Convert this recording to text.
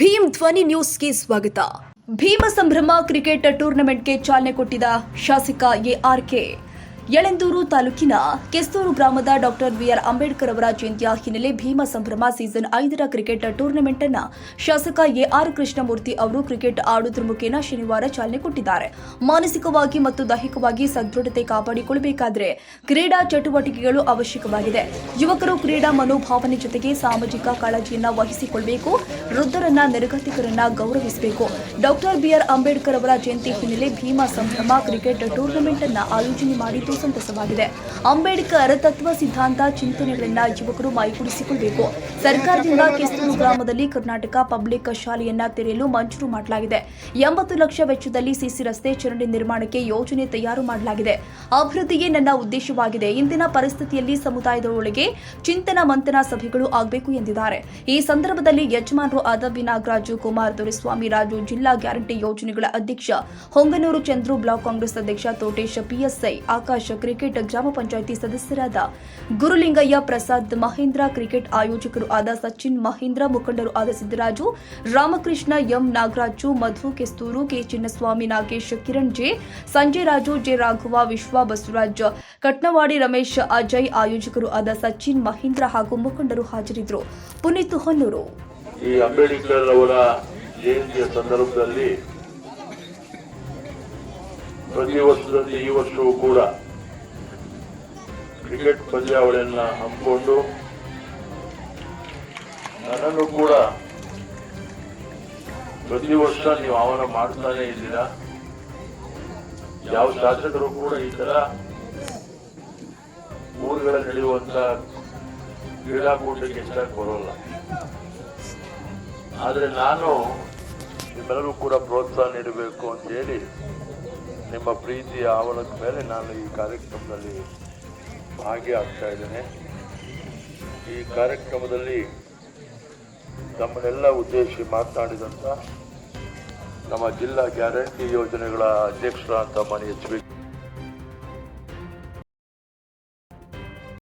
ಭೀಮ್ ಧ್ವನಿ ನ್ಯೂಸ್ಗೆ ಸ್ವಾಗತ. ಭೀಮ ಸಂಭ್ರಮ ಕ್ರಿಕೆಟ್ ಟೂರ್ನಮೆಂಟ್ಗೆ ಚಾಲನೆ ಕೊಟ್ಟಿದ ಶಾಸಕ ಎಆರ್ಕೆ ಯಳೆಂದೂರು ತಾಲೂಕಿನ ಕೆಸ್ತೂರು ಗ್ರಾಮದ ಡಾಕ್ಟರ್ ಬಿಆರ್ ಅಂಬೇಡ್ಕರ್ ಅವರ ಜಯಂತಿಯ ಹಿನ್ನೆಲೆ ಭೀಮ ಸಂಭ್ರಮ ಸೀಸನ್ ಐದರ ಕ್ರಿಕೆಟ್ ಟೂರ್ನಮೆಂಟ್ ಅನ್ನು ಶಾಸಕ ಎಆರ್ ಕೃಷ್ಣಮೂರ್ತಿ ಅವರು ಕ್ರಿಕೆಟ್ ಆಡುವುದರ ಮುಖೇನ ಶನಿವಾರ ಚಾಲನೆ ಕೊಟ್ಟಿದ್ದಾರೆ. ಮಾನಸಿಕವಾಗಿ ಮತ್ತು ದೈಹಿಕವಾಗಿ ಸದೃಢತೆ ಕಾಪಾಡಿಕೊಳ್ಳಬೇಕಾದ್ರೆ ಕ್ರೀಡಾ ಚಟುವಟಿಕೆಗಳು ಅವಶ್ಯಕವಾಗಿದೆ. ಯುವಕರು ಕ್ರೀಡಾ ಮನೋಭಾವನೆ ಜೊತೆಗೆ ಸಾಮಾಜಿಕ ಕಾಳಜಿಯನ್ನ ವಹಿಸಿಕೊಳ್ಳಬೇಕು ವೃದ್ಧರನ್ನ ನಿರ್ಗತಿಕರನ್ನ ಗೌರವಿಸಬೇಕು. ಡಾಕ್ಟರ್ ಬಿಆರ್ ಅಂಬೇಡ್ಕರ್ ಅವರ ಜಯಂತಿ ಹಿನ್ನೆಲೆ ಭೀಮಾ ಸಂಭ್ರಮ ಕ್ರಿಕೆಟ್ ಟೂರ್ನಮೆಂಟ್ ಅನ್ನು ಆಯೋಜನೆ ಮಾಡಿದ್ದು ಸಂತಸವಾಗಿದೆ. ಅಂಬೇಡ್ಕರ್ ತತ್ವ ಸಿದ್ಧಾಂತ ಚಿಂತನೆಗಳನ್ನ ಯುವಕರು ಮೈಗೂಡಿಸಿಕೊಳ್ಳಬೇಕು ಸರ್ಕಾರದಿಂದ ಕಿಸ್ತೂರು ಗ್ರಾಮದಲ್ಲಿ ಕರ್ನಾಟಕ ಪಬ್ಲಿಕ್ ಶಾಲೆಯನ್ನ ತೆರೆಯಲು ಮಂಜೂರು ಮಾಡಲಾಗಿದೆ. ಎಂಬತ್ತು ಲಕ್ಷ ವೆಚ್ಚದಲ್ಲಿ ಸಿಸಿ ರಸ್ತೆ ಚರಂಡಿ ನಿರ್ಮಾಣಕ್ಕೆ ಯೋಜನೆ ತಯಾರು ಮಾಡಲಾಗಿದೆ. ಅಭಿವೃದ್ಧಿಯೇ ನನ್ನ ಉದ್ದೇಶವಾಗಿದೆ. ಇಂದಿನ ಪರಿಸ್ಥಿತಿಯಲ್ಲಿ ಸಮುದಾಯದೊಳಗೆ ಚಿಂತನ ಮಂಥನ ಸಭೆಗಳು ಆಗಬೇಕು ಎಂದಿದ್ದಾರೆ. ಈ ಸಂದರ್ಭದಲ್ಲಿ ಯಜಮಾನರು ಆದ ವಿನಾಗರಾಜು ಕುಮಾರ್ ದೊರೆಸ್ವಾಮಿ, ರಾಜು ಜಿಲ್ಲಾ ಗ್ಯಾರಂಟಿ ಯೋಜನೆಗಳ ಅಧ್ಯಕ್ಷ ಹೊಂಗನೂರು ಚಂದ್ರು, ಬ್ಲಾಕ್ ಕಾಂಗ್ರೆಸ್ ಅಧ್ಯಕ್ಷ ತೋಟೇಶ್, ಪಿಎಸ್ಐ, ಆಕಾಶ್ ಕ್ರಿಕೆಟ್ ಗ್ರಾಮ ಪಂಚಾಯಿತಿ ಸದಸ್ಯರಾದ ಗುರುಲಿಂಗಯ್ಯ ಪ್ರಸಾದ್, ಮಹೇಂದ್ರ ಕ್ರಿಕೆಟ್ ಆಯೋಜಕರು ಆದ ಸಚಿನ್ ಮಹೇಂದ್ರ, ಮುಖಂಡರು ಆದ Siddaraju, Ramakrishna M Nagaraju, Madhu Kesthuru, K Chinnaswamy, Nagesh Kiran J, Sanjay Raju, J Raghava, Vishwa Basavaraj, Katnavadi Ramesh Ajay ಆಯೋಜಕರು ಆದ ಸಚಿನ್ ಮಹೇಂದ್ರ ಹಾಗೂ ಮುಖಂಡರು ಹಾಜರಿದ್ದರು. ಪುನೀತ್ ಹೊನ್ನೂರು. ಈ ಅಂಬೇಡ್ಕರ್ ಅವರ ಜಯಂತಿಯ ಸಂದರ್ಭದಲ್ಲಿ ಪ್ರತಿ ವರ್ಷದಲ್ಲಿ ಈ ವರ್ಷವೂ ಕೂಡ ಕ್ರಿಕೆಟ್ ಪಂದ್ಯಾವಳಿಯನ್ನ ಹಮ್ಮಿಕೊಂಡು ನನ್ನನ್ನು ಕೂಡ ಪ್ರತಿ ವರ್ಷ ನೀವು ಆಹ್ವಾನ ಮಾಡ್ತಾನೆ ಇದ್ದೀರಾ? ಯಾವ ಶಾಸಕರು ಕೂಡ ಈ ತರ ಊರುಗಳಲ್ಲಿ ನಡೆಯುವಂತ ಕ್ರೀಡಾಕೂಟಕ್ಕೆ ಹೆಚ್ಚಾಗಿ ಬರೋಲ್ಲ. ಆದರೆ ನಾನು ನಿಮ್ಮೆಲ್ಲರೂ ಕೂಡ ಪ್ರೋತ್ಸಾಹ ನೀಡಬೇಕು ಅಂತ ಹೇಳಿ ನಿಮ್ಮ ಪ್ರೀತಿಯ ಆವಲದ ಮೇಲೆ ನಾನು ಈ ಕಾರ್ಯಕ್ರಮದಲ್ಲಿ ಭಾಗಿಯಾಗ್ತಾ ಇದ್ದೇನೆ. ಈ ಕಾರ್ಯಕ್ರಮದಲ್ಲಿ ತಮ್ಮನ್ನೆಲ್ಲ ಉದ್ದೇಶಿ ಮಾತನಾಡಿದಂಥ ನಮ್ಮ ಜಿಲ್ಲಾ ಗ್ಯಾರಂಟಿ ಯೋಜನೆಗಳ ಅಧ್ಯಕ್ಷರಾದಂಥ ಮನೆ ಎಚ್ ಬಿ